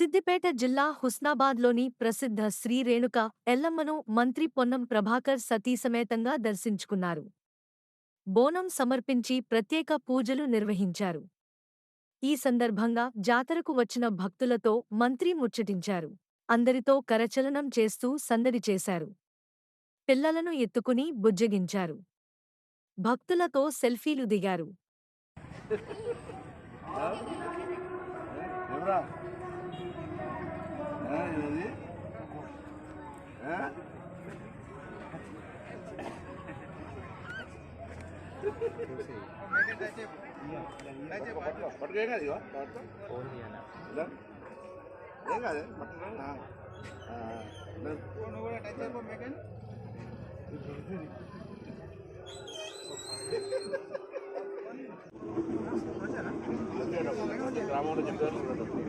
సిద్దిపేట జిల్లా హుస్నాబాద్లోని ప్రసిద్ధ శ్రీ రేణుక ఎల్లమ్మను మంత్రి పొన్నం ప్రభాకర్ సతీసమేతంగా దర్శించుకున్నారు. బోనం సమర్పించి ప్రత్యేక పూజలు నిర్వహించారు. ఈ సందర్భంగా జాతరకు వచ్చిన భక్తులతో మంత్రి ముచ్చటించారు. అందరితో కరచలనం చేస్తూ సందడి చేశారు. పిల్లలను ఎత్తుకుని బుజ్జగించారు. భక్తులతో సెల్ఫీలు దిగారు. ఆ? పట్టుకో, కాదు. ఏం ఇలా. గ్రామంలో చెప్పారు